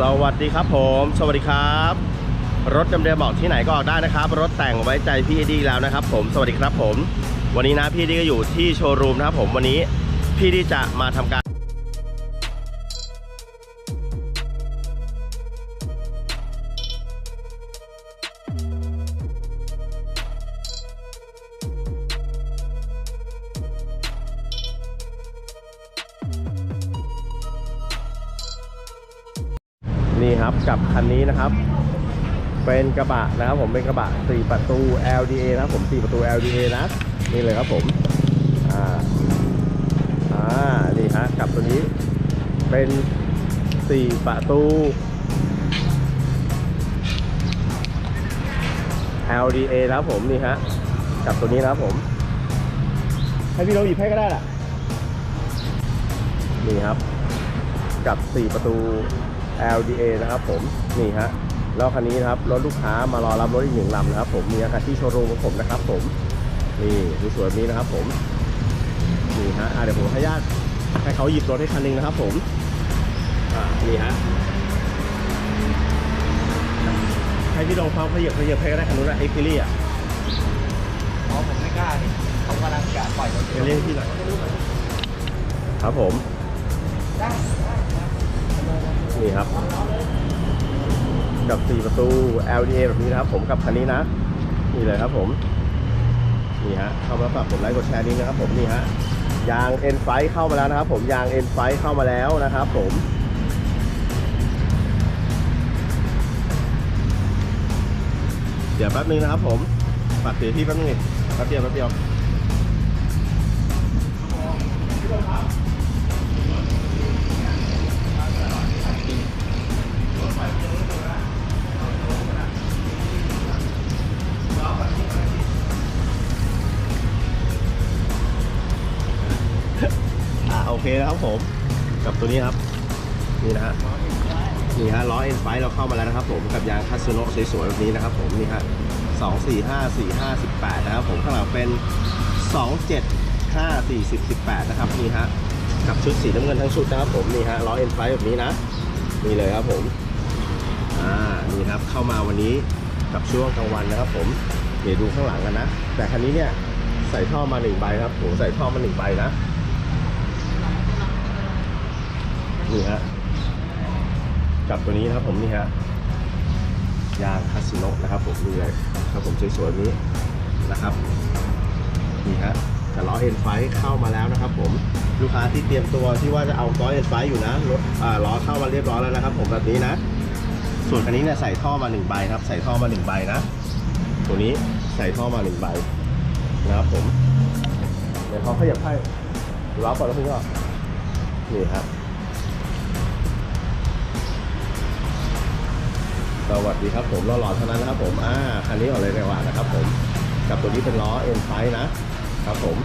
สวัสดีครับผม สวัสดีครับ รถเดิมๆบอกที่ไหนก็ออกได้นะครับ รถแต่งไว้ใจพี่ดีแล้วนะครับ ผมสวัสดีครับผม วันนี้นะพี่ดีก็อยู่ที่โชว์รูมนะครับผมวันนี้พี่ดีจะมาทำการ กับคันนี้นะครับ เป็นกระบะนะครับผมเป็นกระบะ4ประตู LDA นะครับผม4ประตู LDA นะนี่เลยครับผมอ่าอ่านี่ฮะกับตัวนี้เป็น4ประตู LDA นะครับผมนี่ฮะกับตัวนี้นะครับผม ให้พี่เราหยิบให้ก็ได้ล่ะนี่ครับ กับ 4 ประตู LDA นะครับผมนี่ฮะแล้วคันนี้นะครับรถลูกค้ามารอรับรถอีกหนึ่งลำนะครับผมมีอาคารที่โชว์รูมของผมนะครับผมนี่ดูสวยแบบนี้นะครับผมนี่ฮะอะเดี๋ยวผมขออนุญาตให้เขาหยิบรถให้คันหนึงนะครับผมอ่านี่ฮะให้พี่ลองความขยับขยับให้ก็ได้คันนู้นนะเอ็กซ์ลี่อะอ๋อผมไม่กล้าดิเขากำลังจะปล่อยรถเอ็กซ์ลี่พี่หน่อยครับผม นี่ครับ กับ 4 ประตู LDA แบบนี้นะครับผมกับคันนี้นะ นี่เลยครับผม นี่ฮะ เข้ามาฝากผมไลค์กดแชร์นี้นะครับผม นี่ฮะ ยาง N ไฟเข้ามาแล้วนะครับผม ยาง N ไฟเข้ามาแล้วนะครับผมเดี๋ยวแป๊บนึงนะครับผมฝากเสียที่แป๊บนึงแป๊บเดียวแป๊บเดียว ตัวนี้ครับ นี่นะฮะนี่ฮะล้อเอ็นไฟเราเข้ามาแล้วนะครับ ผมกับยางคัตสึโนสวยๆแบบนี้นะครับ ผมนี่ฮะสองสี่ห้าสี่ห้าสิบแปดนะครับ ผมข้างหลังเป็นสองเจ็ดห้าสี่สิบสิบแปดนะครับนี่ฮะกับชุดสีน้ำเงินทั้งชุดนะครับ ผมนี่ฮะล้อเอ็นไฟแบบนี้นะนี่เลยครับผมอ่านี่ครับเข้ามาวันนี้กับช่วงกลางวันนะครับ ผมเดี๋ยวดูข้างหลังกันนะ แต่คันนี้เนี่ยใส่ท่อมาหนึ่งใบครับผมใส่ท่อมาหนึ่งใบนะ นี่ฮะกับตัวนี้นะครับผมนี่ฮะยางคาสิโนะนะครับผมนี่เลยครับผมสวยๆนี้นะครับนี่ฮะแต่ล้อเอ็นไฟเข้ามาแล้วนะครับ ผมลูกค้าที่เตรียมตัวที่ว่าจะเอาล้อเอ็นไฟอยู่นะรถอ่าล้อเข้ามาเรียบร้อยแล้วนะครับ ผมแบบนี้นะ ส่วนคันนี้เนี่ยใส่ท่อมาหนึ่งใบครับ ใส่ท่อมาหนึ่งใบนะ ตัวนี้ใส่ท่อมาหนึ่งใบนะครับผมเดี๋ยวเขาขยับให้ล้อเปิดแล้วพี่ก็นี่ครับ สวัสดีครับผมรอหล่อเท่านั้นนะครับผมอ่าคันนี้ออกเลยในวันนะครับผมกับตัวนี้เป็นล้อเอ็นไฟนะครับผม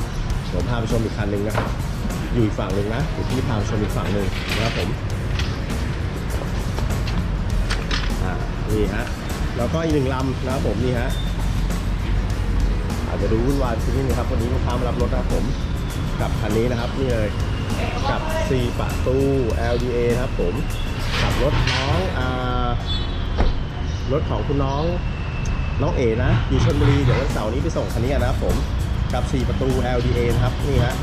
ผมพาไปชมอีกคันหนึ่งนะครับ อยู่อีกฝั่งหนึ่งนะอยู่ที่พาไปชมอีกฝั่งหนึ่งนะครับผมอ่านี่ฮะแล้วก็อีกหนึ่งลำนะครับผมนี่ฮะอาจจะดูวุ่นวายสักนิดนึงครับวันนี้ลูกค้ามารับรถนะครับผมกับคันนี้นะครับนี่เลยกับ 4 ประตู LDA นะครับผมกับรถน้องอ่า รถของคุณน้องน้องเอนะอยู่ชลบุรีเดี๋ยววันเสาร์นี้ไปส่งคันนี้กันนะครับผมกับ 4 ประตู LDA นะครับนี่ฮะ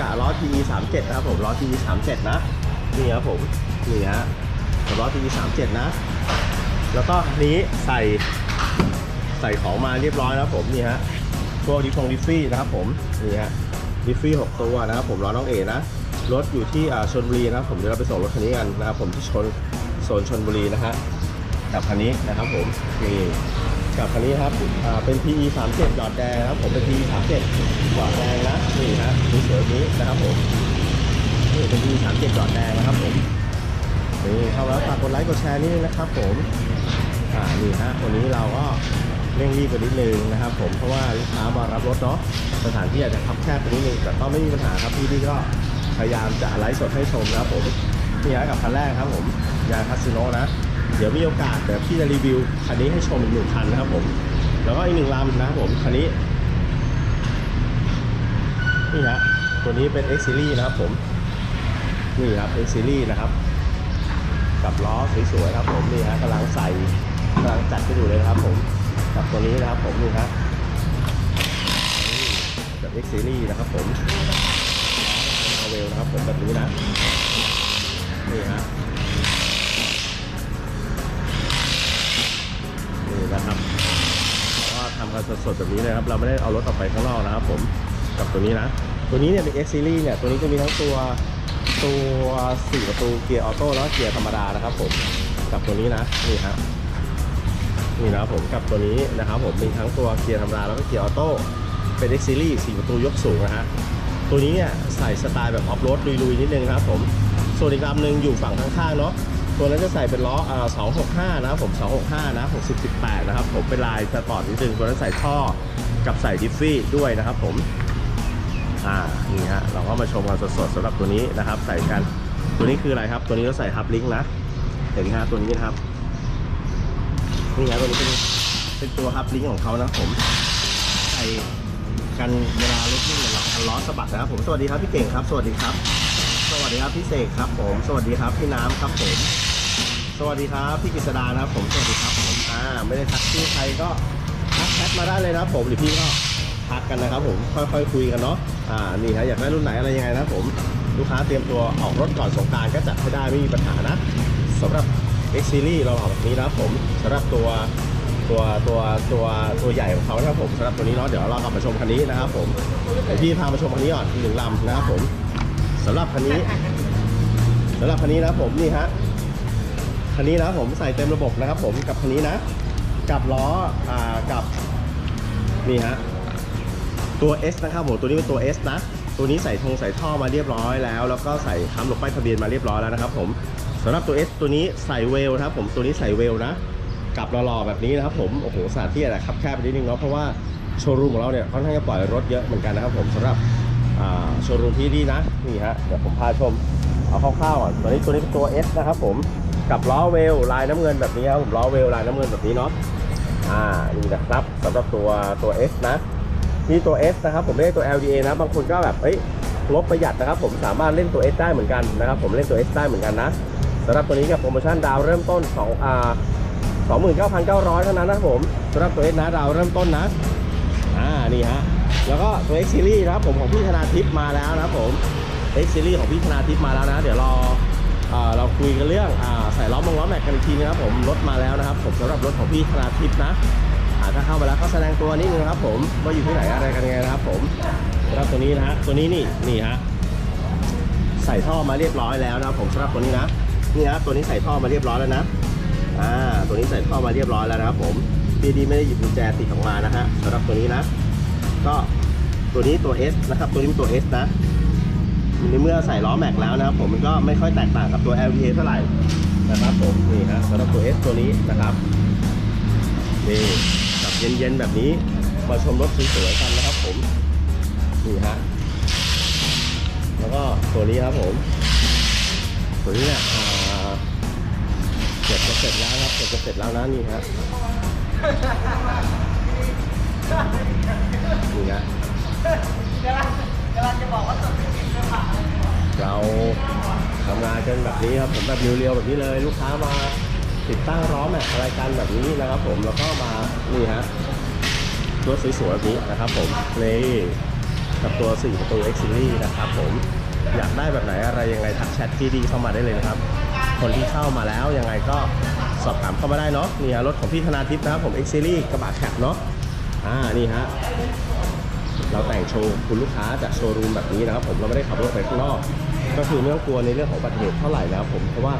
กะล้อ TE 37นะครับผมล้อ TE 37นะนี่ครับผมนี่ฮะกับล้อ TE 37นะแล้วก็อันนี้ใส่ใส่ของมาเรียบร้อยแล้วผมนี่ฮะพวกดิฟงดิฟฟี่นะครับผมนี่ฮะดิฟฟี่6ตัวนะครับผมล้อน้องเอนะรถอยู่ที่ชลบุรีนะครับผมเดี๋ยวเราไปส่งรถคันนี้กันนะครับผมที่ชนโซนชลบุรีนะฮะ กับคันนี้นะครับผมนี่กับคันนี้ครับเป็น PE 37หยอดแดงครับผมเป็น PE 37หยอดแดงนะนี่ฮะดูสวยๆนี้นะครับผมนี่เป็น PE 37หยอดแดงนะครับผมนี่เข้ามาแล้วฝากกดไลค์กดแชร์นิดนึงนะครับผมอ่านี่ฮะวันนี้เราก็เร่งรีบไปนิดนึงนะครับ ผมเพราะว่าลูกค้ามารับรถเนาะสถานที่อาจจะคับแคบไปนิดนึงแต่ก็ไม่มีปัญหาครับพี่ที่ก็พยายามจะไลฟ์สดให้ชมนะครับผมนี่ฮะกับคันแรกครับผมยางคาสิโนนะ เดี๋ยวมีโอกาสเดี๋ยวพี่จะรีวิวคันนี้ให้ชมอีกหนึ่งคันนะครับผม แล้วก็อีกหนึ่งลำนะครับผมคันนี้ นี่ฮะตัวนี้เป็น X Series นะครับผม นี่ครับ X Series นะครับ กับล้อสวยๆครับผมนี่ฮะกำลังใส่กำลังจัดกันอยู่เลยนะครับผมกับตัวนี้นะครับผมนี่ฮะนี่กับ X Series นะครับผมมาเวลนะครับผมแบบนี้นะนี่ฮะ นี่นะครับก็ทำกันสดๆแบบนี้เลยครับ เราไม่ได้เอารถออกไปข้างนอกนะครับ ผมกับตัวนี้นะ ตัวนี้เนี่ยเป็น X Series เนี่ย ตัวนี้จะมีทั้งตัวตัว4ประตูเกียร์ออโต้แล้วเกียร์ธรรมดานะครับ ผมกับตัวนี้นะนี่ฮะนี่นะครับผมกับตัวนี้นะครับ ผมมีทั้งตัวเกียร์ธรรมดาแล้วก็เกียร์ออโต้เป็น X Series 4ประตูยกสูงนะฮะตัวนี้เนี่ยใส่สไตล์แบบออฟโรดลุยๆนิดนึงครับผมส่วนอีกลำหนึ่งอยู่ฝั่งข้างๆเนาะ ตัวนั้นจะใส่เป็นล้ออ่า265 นะครับผม 265 นะ 60 18 นะครับผมเป็นลายสปอร์ตนิดนึงตัวนั้นใส่ท่อกับใส่ดิฟฟี่ด้วยนะครับผม อ่า นี่ฮะ เราก็มาชมกันสดๆสำหรับตัวนี้นะครับ ใส่กัน ตัวนี้คืออะไรครับ ตัวนี้เราใส่ฮับลิงก์นะ เห็นไหมฮะตัวนี้นะครับ นี่ฮะตัวนี้เป็นเป็นตัวฮับลิงก์ของเขานะผม ใส่กันเวลารถวิ่งเนี่ยกันล้อสะบัดนะครับผม สวัสดีครับพี่เก่งครับ สวัสดีครับ สวัสดีครับพี่เสกครับผม สวัสดีครับพี่น้ำครับผม สวัสดีครับพี่กฤษดานะครับผมสวัสดีครับผมอ่าไม่ได้ทักชื่อใครก็ทักแชทมาได้เลยนะครับผมหรือพี่ก็ทักกันนะครับผมค่อยๆคุยกันเนาะอ่านี่ฮะอยากได้รุ่นไหนอะไรยังไงนะครับผมลูกค้าเตรียมตัวออกรถก่อนสงการก็จัดให้ได้ไม่มีปัญหานะสำหรับ X Series เราออกแบบนี้นะครับผมสำหรับตัวตัวตัวตัวตัวใหญ่ของเขานะครับผมสำหรับตัวนี้เนาะเดี๋ยวเรากลับมาชมคันนี้นะครับผมพี่พามาชมคันนี้ก่อนหนึ่งลำนะครับผมสำหรับคันนี้สำหรับคันนี้นะครับผมนี่ฮะ คันนี้นะผมใส่เต็มระบบนะครับผมกับคันนี้นะ กับล้ออ่ากับนี่ฮะตัว S นะครับผมตัวนี้เป็นตัว S นะ ตัวนี้ใส่ทงใส่ท่อมาเรียบร้อยแล้ว แล้วก็ใส่ค้ำลงป้ายทะเบียนมาเรียบร้อยแล้วนะครับผมสำหรับตัว S ตัวนี้ใส่เวลครับผมตัวนี้ใส่เวลนะกับหล่อๆแบบนี้นะครับผมโอ้โหสถานที่อะไรครับแคบไปนิดนึงเนาะเพราะว่าโชว์รูมของเราเนี่ยค่อนข้างจะปล่อยรถเยอะเหมือนกันนะครับผมสำหรับโชว์รูมที่นี่นะนี่ฮะเดี๋ยวผมพาชมเอาคร่าวๆก่อนตัวนี้ตัวนี้เป็นตัว S นะครับผม กับล้อเวลลายน้ำเงินแบบนี้ครับผมล้อเวลลายน้ำเงินแบบนี้เนาะอ่านี่นะครับสำหรับตัวตัว S นะนี่ตัว S นะครับผมไม่ได้ตัว LDA นะ บางคนก็แบบเอ้ยงบประหยัดนะครับ ผมสามารถเล่นตัว S ได้เหมือนกันนะครับผมเล่นตัว S ได้เหมือนกันนะสำหรับตัวนี้กับโปรโมชั่นดาวเริ่มต้น2อ่า29,900 เท่านั้นนะผมสำหรับตัว S นะดาวเริ่มต้นนะอ่านี่ฮะแล้วก็ตัว X Series นะครับผมของพี่ธนาทิพย์มาแล้วนะครับผม X Series ของพี่ธนาทิพย์มาแล้วนะ เดี๋ยวรอ เราคุยกันเรื่องอใส่ล้อมงล้อแม็กกันอีกทีนะครับผมรถมาแล้วนะครับ ผมสำหรับรถของพี่ธนาทิพย์นะถ้าเข้ามาแล้วก็แสดงตัวนิดนึงครับ ผมว่าอยู่ที่ไหนอะไรกันยังไงนะครับ ผมสำหรับตัวนี้นะฮะตัวนี้นี่นี่ฮะใส่ท่อมาเรียบร้อยแล้วนะครับผมสำหรับตัวนี้นะนี่ฮะตัวนี้ใส่ท่อมาเรียบร้อยแล้วนะอ่าตัวนี้ใส่ท่อมาเรียบร้อยแล้วนะครับผมพีดีไม่ได้หยิบกุญแจติดออกมานะฮะสำหรับตัวนี้นะ ก็ตัวนี้ตัว S นะครับตัวนี้เป็นตัว S นะ ในเมื่อใส่ล้อแม็กแล้วนะครับผมมันก็ไม่ค่อยแตกต่างกับตัว LVA เท่าไหร่นะครับผมนี่ฮะสำหรับตัว S ตัวนี้นะครับนี่กับเย็นๆแบบนี้มาชมรถสวยๆกันนะครับผมนี่ฮะแล้วก็ตัวนี้ครับผมตัวนี้เนี่ยเกือบจะเสร็จแล้วครับเกือบจะเสร็จแล้วนะนี่ฮะนี่ฮะ เราทำงานกันแบบนี้ครับผมแบบเรียวๆแบบนี้เลยลูกค้ามาติดตั้งล้อแม็กอะไรกันแบบนี้นะครับ ผมแล้วก็มานี่ฮะรถสวยๆแบบนี้นะครับ ผมนี่กับตัว4ประตู X Series นะครับ ผมอยากได้แบบไหนอะไรยังไงทักแชทที่ดีเข้ามาได้เลยนะครับ คนที่เข้ามาแล้วยังไงก็สอบถามเข้ามาได้เนาะนี่ฮะรถของพี่ธนาทิพย์นะครับผม X Series กระบะแคปเนาะอ่านี่ฮะ เราแต่งโชว์คุณลูกค้าจากโชว์รูมแบบนี้นะครับผมเราไม่ได้ขับรถไปข้างนอก ก็คือไม่ต้องกลัวในเรื่องของอุบัติเหตุเท่าไหร่แล้วผมเพราะว่า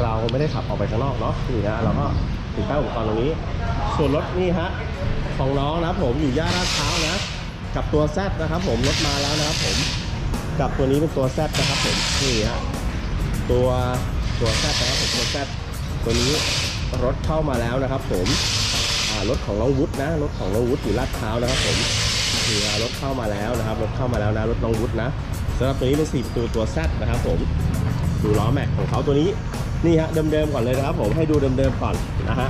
เราไม่ได้ขับออกไปข้างนอกเนาะนี่ฮะเราก็ติดตั้งอุปกรณ์ตรงนี้ ส่วนรถนี่ฮะของน้องนะครับผมอยู่ย่านลาดพร้าวนะกับตัว Z นะครับผมรถมาแล้วนะครับผมกับตัวนี้เป็นตัว Z นะครับผมนี่ฮะตัวตัว Z นะครับผมตัว Z ตัวนี้รถเข้ามาแล้วนะครับ ผมรถของน้องวุฒินะรถของน้องวุฒิอยู่ลาดพร้าวนะครับผม นี่ฮะรถเข้ามาแล้วนะครับ รถเข้ามาแล้วนะรถน้องวุฒินะสำหรับตัวนี้เป็น4ประตูตัว Z นะครับผมดูล้อแม็กของเขาตัวนี้นี่ฮะเดิมๆก่อนเลยนะครับ ผมให้ดูเดิมๆก่อนนะฮะ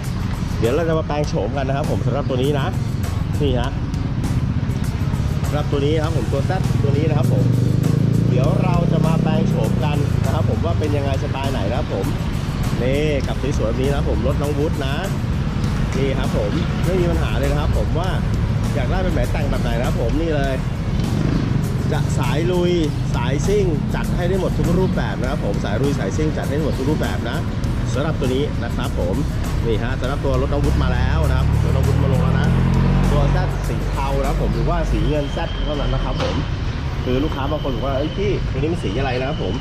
เดี๋ยวเราจะมาแปลงโฉมกันนะครับ ผมสำหรับตัวนี้นะนี่ฮะสำหรับตัวนี้นะครับผมตัวแซตัวนี้นะครับผมเดี๋ยวเราจะมาแปลงโฉมกันนะครับ ผมว่าเป็นยังไงสไตล์ไหนนะครับผมนี่กับสวยๆแบบนี้นะครับผมรถน้องวุฒนะนี่ครับผมไม่มีปัญหาเลยนะครับ ผมว่า อยากได้เป็นแบบแต่งแบบไหนนะครับผมนี่เลย จะสายลุยสายซิ่งจัดให้ได้หมดทุกรูปแบบนะครับผมสายลุยสายซิ่งจัดให้ได้หมดทุกรูปแบบนะสำหรับตัวนี้นะครับผมนี่ฮะสำหรับตัวรถองวุฒมาแล้วนะครับรถองวุฒมาลงแล้วนะตัวแซดสีเทานะครับผมหรือว่าสีเงินแซดเท่านั้นนะครับผมคือลูกค้าบางคนบอกว่าเอ้ยพี่ตัวนี้มันสีอะไรนะครับผม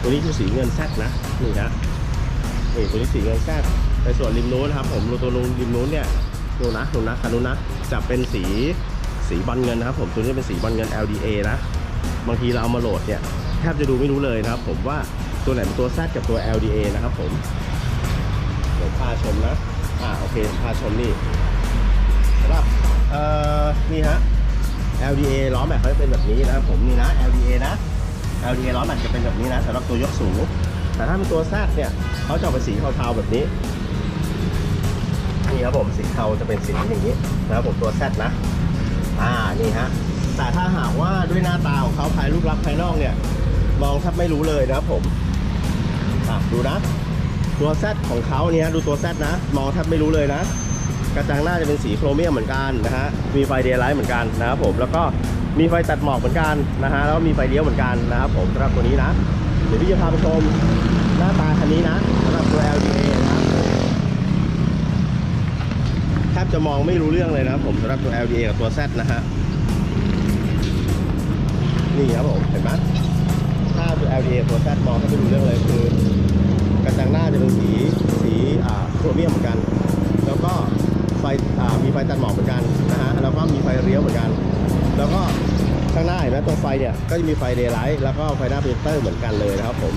ตัวนี้คือสีเงินแซดนะนี่ฮะนี่ตัวนี้สีเงินแซดในส่วนริมนู้นนะครับผมตัวลงริมนู้นเนี่ย ดูนะดูนะคันนู้นนะจะเป็นสีสีบอลเงินนะครับ ผมตัวนี้เป็นสีบอลเงิน LDA นะบางทีเราเอามาโหลดเนี่ยแทบจะดูไม่รู้เลยนะครับ ผมว่าตัวไหนเป็นตัว Z กับตัว LDA นะครับผมเดี๋ยวพาชมนะอ่าโอเคพาชมนี่สำหรับเอ่อนี่ฮะ LDA ล้อแม็กเขาจะเป็นแบบนี้นะครับผมนี่นะ LDA นะ LDA ล้อแม็กจะเป็นแบบนี้นะสำหรับตัวยกสูงแต่ถ้าเป็นตัวแซเนี่ยเขาจะเป็นสีเทาๆแบบนี้ ครับผมสีเทาจะเป็นสีอย่างนี้นะครับผมตัวแซดนะ อ่านี่ฮะแต่ถ้าหากว่าด้วยหน้าตาของเขาภายรูปลักษณ์ภายนอกเนี่ย มองแทบไม่รู้เลยนะครับผมอะดูนะ ตัวแซดของเขาเนี่ยดูตัวแซดนะ มองแทบไม่รู้เลยนะ กระจังหน้าจะเป็นสีโครเมียมเหมือนกันนะฮะมีไฟเดย์ไลท์เหมือนกันนะครับผมแล้วก็มีไฟตัดหมอกเหมือนกันนะฮะแล้วก็มีไฟเลี้ยวเหมือนกันนะครับผมสำหรับตัวนี้นะเดี๋ยวพี่จะพาไปชมหน้าตาคันนี้นะสำหรับตัว LDA นะครับแทบ จะมองไม่รู้เรื่องเลยนะครับผมสำหรับตัว LDA กับตัว Z นะฮะนี่ครับผมเห็นไหมถ้าตัว LDA ตัว Z มองแทบไม่รู้เรื่องเลยคือกระจังหน้าจะเป็นสีสีอ่าโครเมียมเหมือนกัน แล้วก็ไฟอ่ามีไฟตัดหมอกเหมือนกันนะฮะแล้วก็มีไฟเลี้ยวเหมือนกัน แล้วก็ข้างหน้าเห็นไหมตรงไฟเนี่ยก็จะมีไฟเดย์ไลท์แล้วก็ไฟหน้าโปรเจคเตอร์เหมือนกันเลยนะครับผม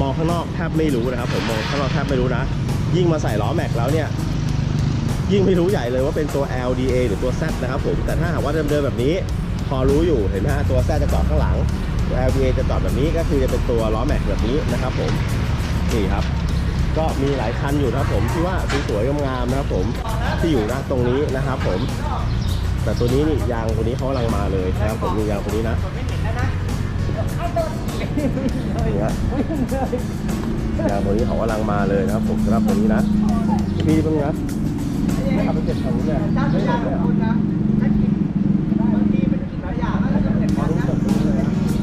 มองข้างนอกแทบไม่รู้นะครับผมมองข้างนอกแทบไม่รู้นะ ยิ่งมาใส่ล้อแม็กแล้วเนี่ย ยิ่งไม่รู้ใหญ่เลยว่าเป็นตัว LDA หรือตัว Z นะครับผม แต่ถ้าหากว่าเดิมๆแบบนี้ พอรู้อยู่เห็นไหมฮะตัว Z จะจอดข้างหลัง ตัว LDA จะจอดแบบนี้ก็คือจะเป็นตัวล้อแม็กแบบนี้นะครับผมนี่ครับ ก็มีหลายคันอยู่นะครับผมที่ว่าสวยๆงามๆนะครับผมที่อยู่ณตรงนี้นะครับผม แต่ตัวนี้นี่ยางตัวนี้เขากำลังมาเลยนะครับผมมียางตัวนี้นะนี่ฮะยางตัวนี้เขากำลังมาเลยนะครับผมสำหรับตัวนี้นะพี่เพิ่งนะ ขับไปเจ็ดทางนู้นเลยเจ้าไม่ชายเห็นขเลอยงคุณนะถ้ากินบางทีมันกินหลายอย่างแล้วจะเผ็ดร้อนนะ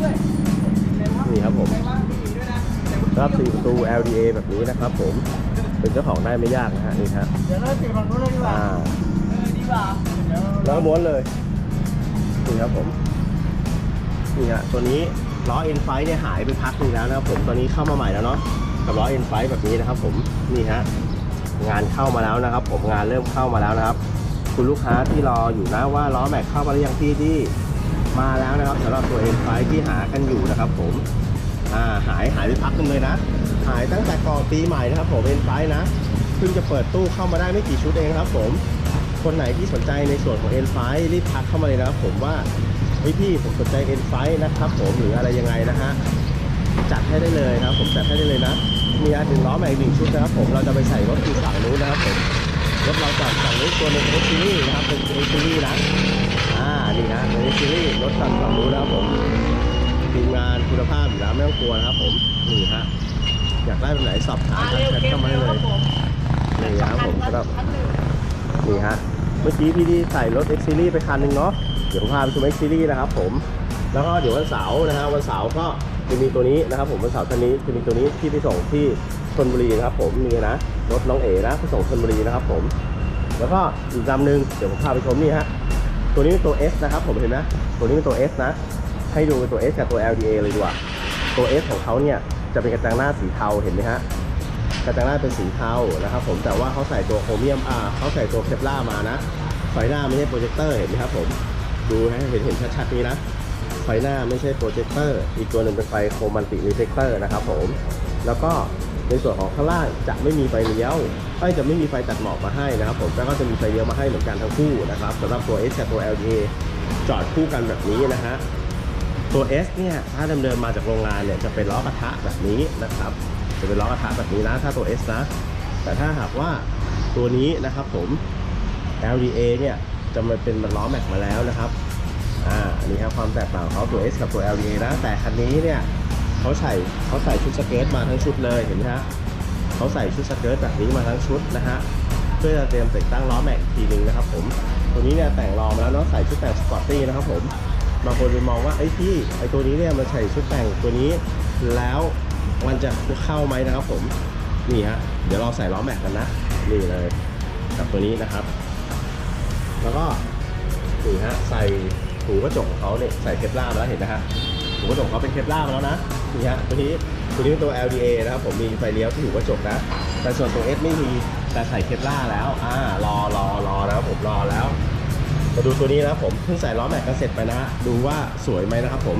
ด้วยแต่ว่านี่ครับผมแต่ว่าไม่มีด้วยนะแต่ว่าสำหรับสี่ประตู LDA แบบนี้นะครับผม เป็นเจ้าของได้ไม่ยากนะฮะนี่ฮะเดี๋ยวเราติดฝั่งนู้นเลยดีกว่าอ่าเออดีกว่าเดี๋ยวแล้วก็ม้วนเลยนี่ครับผมนี่ฮะตัวนี้ล้อ N5 เนี่ยหายไปพักหนึงแล้วนะครับผมตอนนี้เข้ามาใหม่แล้วเนาะกับล้อ N5 แบบนี้นะครับผมนี่ฮะ งานเข้ามาแล้วนะครับ ผมงานเริ่มเข้ามาแล้วนะครับ คุณลูกค้าที่รออยู่นะว่าล้อแม็กเข้ามาหรือยังพี่ที่มาแล้วนะครับสำหรับตัว N5 ที่หากันอยู่นะครับ ผมอ่าหายหายไปพักนึงเลยนะ หายตั้งแต่ก่อนปีใหม่นะครับ ผม N5 นไฟนะเพิ่งจะเปิดตู้เข้ามาได้ไม่กี่ชุดเองครับ ผมคนไหนที่สนใจในส่วนของ N5 รีบทักเข้ามาเลยนะครับ ผมว่าเฮ้ยพี่ผมสนใจ N5 นะครับ ผมหรืออะไรยังไงนะฮะจัดให้ได้เลยนะครับ ผมจัดให้ได้เลยนะ มีอันหนึ่งล้อใหม่อีกหนึ่งชุดนะครับผมเราจะไปใส่รถคือฝั่งนู้นนะครับผมรถเราจอดฝั่งนู้นตัวหนึ่งเป็นซีรีส์นะครับเป็นซีรีส์นะอ่านี่นะเป็นซีรีส์รถจอดฝั่งนู้นนะครับผมทีมงานคุณภาพอยู่แล้วไม่ต้องกลัวนะครับผมนี่ฮะอยากได้แบบไหนสอบถามอ่าทักเร็วแชทเค็มเข้ามาเร็ได้เลยนี่ครับผมสำหรับนี่ฮะเมื่อกี้พี่ที่ใส่รถ X Series ไปคันหนึ่งเนาะเดี๋ยวผมพาไปชม X Series นะครับผมแล้วก็เดี๋ยววันเสาร์นะฮะวันเสาร์ก็ จะมีตัวนี้นะครับ ผมวันเสาร์ท่านนี้จะมีตัวนี้ที่ไปส่งที่ชนบุรีนะครับ ผมนี่นะรถน้องเอ๋นะไปส่งชนบุรีนะครับ ผม แล้วก็อีกลำหนึ่งเดี๋ยวผมพาไปชมนี่ฮะตัวนี้เป็นตัว S นะครับ ผมเห็นไหมตัวนี้เป็นตัว S นะ ให้ดูเป็นตัว S กับตัว LDA เลยดีกว่าตัว S ของเขาเนี่ยจะเป็นกระจังหน้าสีเทาเห็นไหมฮะกระจังหน้าเป็นสีเทานะครับ ผมแต่ว่าเขาใส่ตัวโครเมียมอ่าเขาใส่ตัวเคปล่ามานะไฟหน้าไม่ใช่โปรเจคเตอร์เห็นไหมครับ ผมดูให้เห็นเห็นชัดๆนี้นะ ฟหน้าไม่ใช่โปรเจคเตอร์ อีกตัวหนึ่งเป็นไฟโครมันติรีเฟกเตอร์นะครับผม แล้วก็ในส่วนของข้างล่างจะไม่มีไฟเลี้ยวเอ้จะไม่มีไฟตัดหมอกมาให้นะครับผมแล้วก็จะมีไฟเลี้ยวมาให้เหมือนกันทั้งคู่นะครับสำหรับตัว S กับตัว LDA จอดคู่กันแบบนี้นะฮะ ตัว S เนี่ยถ้าเดิมๆมาจากโรงงานเนี่ยจะเป็นล้อกระทะแบบนี้นะครับ จะเป็นล้อกระทะแบบนี้นะถ้าตัว S นะ แต่ถ้าหากว่าตัวนี้นะครับผม LDA เนี่ยจะมาเป็นล้อแม็กมาแล้วนะครับ อ่าอันนี้ครับความแตกต่างเขาตัว S กับตัว LDA นะ แต่คันนี้เนี่ยเขาใส่เขาใส่ชุดสเกิร์ตมาทั้งชุดเลยเห็นไหมฮะเขาใส่ชุดสเกิร์ตแบบนี้มาทั้งชุดนะฮะเพื่อจะเตรียมติดตั้งล้อแม็กอีกทีนึงนะครับผมตัวนี้เนี่ยแต่งรอมาแล้วเนาะใส่ชุดแต่งสปอร์ตตี้นะครับผมบางคนไปมองว่าไอ้พี่ไอ้ตัวนี้เนี่ยมันใส่ชุดแต่งตัวนี้ แล้วมันจะเข้าไหมนะครับผมนี่ฮะเดี๋ยวเราใส่ล้อแม็กกันนะนี่เลยกับตัวนี้นะครับ แล้วก็นี่ฮะใส่ หูกระจกของเขาเนี่ยใส่เคปล่ามาแล้วเห็นนะฮะหูกระจกเขาเป็นเคปล่ามาแล้วนะนี่ฮะตัวนี้ตัวนี้เป็นตัว LDA นะครับผมมีไฟเลี้ยวที่หูกระจกนะ แต่ส่วนตัว S ไม่มีแต่ใส่เคปล่าแล้วอ่ารอรอรอนะครับผมรอแล้วมาดูตัวนี้นะครับผมเพิ่งใส่ล้อแม็กกันเสร็จไปนะฮะดูว่าสวยไหมนะครับผม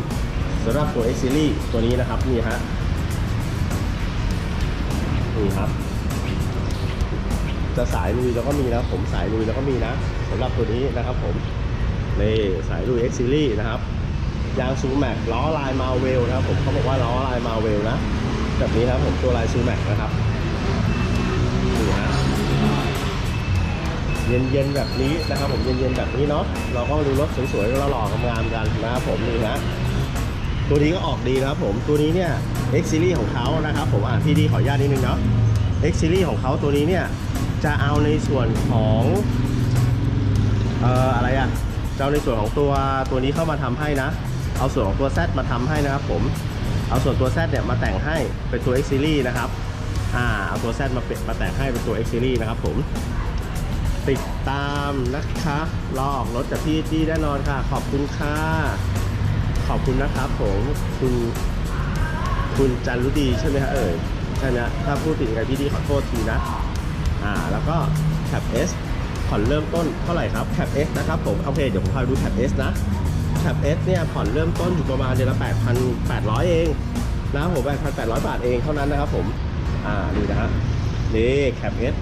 สำหรับตัว X Series ตัวนี้นะครับนี่ฮะนี่ครับจะสายลุยแล้วก็มีนะผมสายลุยแล้วก็มีนะสำหรับตัวนี้นะครับผม นี่สายลุย X Series นะครับยางซูแม็กล้อลายมาเวลนะครับ ผมเขาบอกว่าล้อลายมาเวลนะแบบนี้ครับผมตัวลายซูแม็กนะครับนี่ฮะเย็นๆแบบนี้นะครับ ผมเย็นๆแบบนี้เนาะเราก็มาดูรถสวยๆแล้วหล่อๆงามกันนะครับผมนี่นะตัวนี้ก็ออกดีนะครับผมตัวนี้เนี่ย X Series ของเขานะครับ ผมอ่านพี่ดีขออนุญาตนิดนึงเนาะ X Series ของเขาตัวนี้เนี่ยจะเอาในส่วนของเอ่ออะไรอะ่ะ จะเอาในส่วนของตัวตัวนี้เข้ามาทำให้นะ เอาส่วนของตัว Z มาทำให้นะครับผม เอาส่วนตัว Z เนี่ยมาแต่งให้เป็นตัว X Series นะครับ อ่า เอาตัว Z มาเปมาแต่งให้เป็นตัว X Series นะครับผม ติดตามนะคะรอออกรถจากพี่จี้แน่นอนค่ะ ขอบคุณค่ะ ขอบคุณนะครับผมคุณคุณจันรุดีใช่ไหมฮะเอ่ยใช่ไหมฮะถ้าพูดถึงไงพี่ดีขอโทษทีนะ อ่า แล้วก็แคป S ผ่อนเริ่มต้นเท่าไหร่ครับแคป S นะครับผมโอเคเดี๋ยวผมพาไปดูแคป S นะแคป S เนี่ยผ่อนเริ่มต้นอยู่ประมาณเดือนละ 8,800 เองนะครับผม8,800 บาทเองเท่านั้นนะครับผมอ่านี่นะฮะนี่แคป S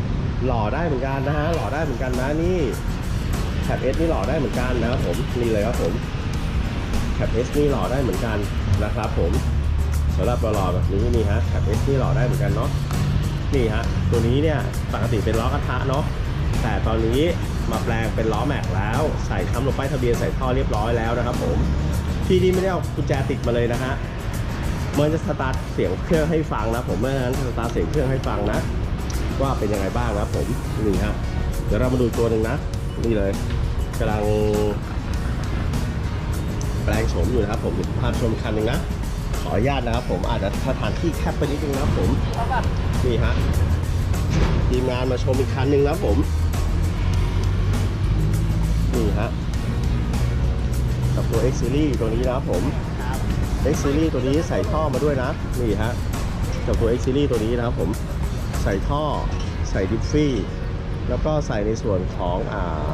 หล่อได้เหมือนกันนะฮะหล่อได้เหมือนกันนะนี่แคป S นี่หล่อได้เหมือนกันนะครับผมนี่เลยครับผมแคป S นี่หล่อได้เหมือนกันนะครับผมสำหรับหล่อแบบนี้นี่ฮะแคป S นี่หล่อได้เหมือนกันเนาะนี่ฮะตัวนี้เนี่ยปกติเป็นล้อกระทะเนาะ แต่ตอนนี้มาแปลงเป็นล้อแม็กแล้วใส่ค้ำลงป้ายทะเบียนใส่ท่อเรียบร้อยแล้วนะครับ ผมที่นี่ไม่ได้เอากุญแจติดมาเลยนะฮะมันจะสตาร์ทเสียงเครื่องให้ฟังนะ ผมเมื่อนั้นสตาร์ทเสียงเครื่องให้ฟังนะ ว่าเป็นยังไงบ้างนะผมนี่ฮะเดี๋ยวเรามาดูตัวหนึ่งนะนี่เลยกำลังแปลงโฉมอยู่นะครับ ผมเดี๋ยวพาชมคันหนึ่งนะขออนุญาตนะครับ ผมอาจจะสถานที่แคบไปนิดนึงนะครับผมนี่ฮะ ทีมงานมาชมอีกคันหนึ่งแล้วผม นี่ฮะ กับตัว X Series ตัวนี้นะครับผม X Series ตัวนี้ใส่ท่อมาด้วยนะ นี่ฮะ กับตัว X Series ตัวนี้นะครับผม ใส่ท่อ ใส่ดิฟฟี่ แล้วก็ใส่ในส่วนของอ่า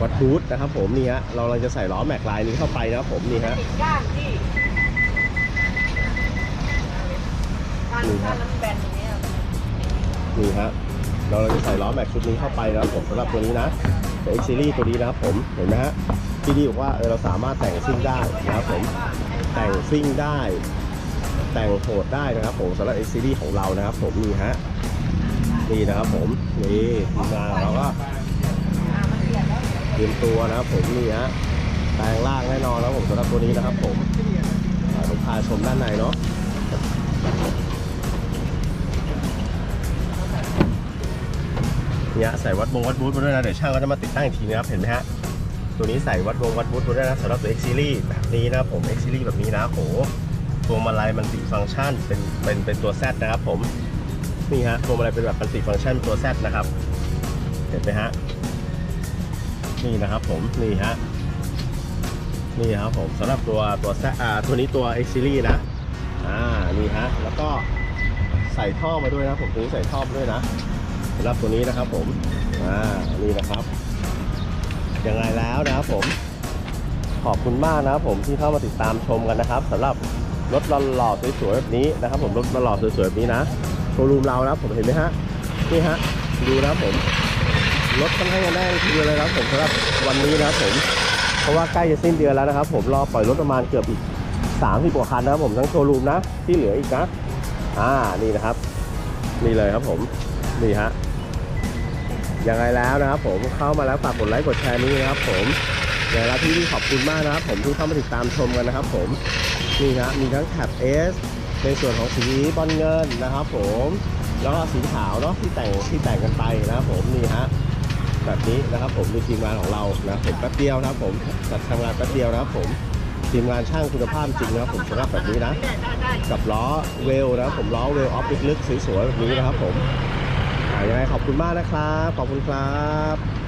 วัดบูทนะครับผมนี่ฮะ เรากำลังจะใส่ล้อแม็กลายนี้เข้าไปนะครับผมนี่ฮะติดก้านที่ก้านก้านน้ำแบนอย่างเงี้ยนี่ฮะ เราจะใส่ล้อแม็กชุดนี้เข้าไปนะครับผมสำหรับตัวนี้นะแต่ X Series ตัวนี้นะครับผมเห็นไหมฮะที่ดีบอกว่าเออเราสามารถแต่งซิ่งได้นะครับผมแต่งซิ่งได้ แต่งโหดได้นะครับผมสำหรับ X Series ของเรานะครับ ผมนี่ฮะนี่นะครับผมนี่ทีมงานเราก็เตรียมตัวนะครับผมนี่ฮะแปลงล่างแน่นอนนะครับผมสำหรับตัวนี้นะครับผมอ่าผมพาชมด้านในเนาะ เนี่ยใส่วัดวงวัดบูธมาด้วยนะเดี๋ยวช่างก็จะมาติดตั้งอีกทีนะครับเห็นไหมฮะตัวนี้ใส่วัดวงวัดบูธมาด้วยนะสำหรับตัว X Series แบบนี้นะครับผม X Series แบบนี้นะโหตัวมาลัยมันติฟังก์ชันเป็นเป็นเป็นตัว Z นะครับผมนี่ฮะตัวมาลัยเป็นแบบมันติฟังก์ชันเป็นตัว Z นะครับเห็นไหมฮะนี่นะครับผมนี่ฮะนี่ครับผมสำหรับตัวตัว Z อ่าตัวนี้ตัว X Series นะอ่านี่ฮะแล้วก็ใส่ท่อมาด้วยนะผมตัวนี้ใส่ท่อมาด้วยนะำหรับตัวนี้นะครับผมอ่านี่นะครับยังไงแล้วนะครับผม ขอบคุณมากนะครับผมที่เข้ามาติดตามชมกันนะครับสำหรับรถหล่อๆสวยๆแบบนี้นะครับ ผมรถหล่อๆสวยๆแบบนี้นะโชว์รูมเรานะผมเห็นไหมฮะนี่ฮะดูนะครับผมรถค่อนข้างจะแน่นทีเดียวเลยนะครับผมสำหรับวันนี้นะครับผม เพราะว่าใกล้จะสิ้นเดือนแล้วนะครับ ผมรอปล่อยรถประมาณเกือบอีก30กว่าคันนะครับผมทั้งโชว์รูมนะที่เหลืออีกนะอ่านี่นะครับ นี่เลยครับผมนี่ฮะ ยังไงแล้วนะครับผมเข้ามาแล้วฝากกดไลค์กดแชร์นี้นะครับ ผมอย่างไรที่นี่ขอบคุณมากนะครับ ผมที่เข้ามาติดตามชมกันนะครับ ผมนี่ฮะมีทั้งแท็บ S ในส่วนของสีบอลเงินนะครับ ผมแล้วก็สีขาวเนาะที่แต่งที่แต่งกันไปนะครับ ผมนี่ฮะแบบนี้นะครับ ผมดูทีมงานของเรานะผมแป๊บเดียวนะครับ ผมจัดทำงานแป๊บเดียวนะครับ ผมทีมงานช่างคุณภาพจริงนะครับผมสำหรับแบบนี้นะ กับล้อเวลนะครับผมล้อเวลออฟลึกๆสวยๆแบบนี้นะครับ ผม ยังไงขอบคุณมากนะครับ ขอบคุณครับ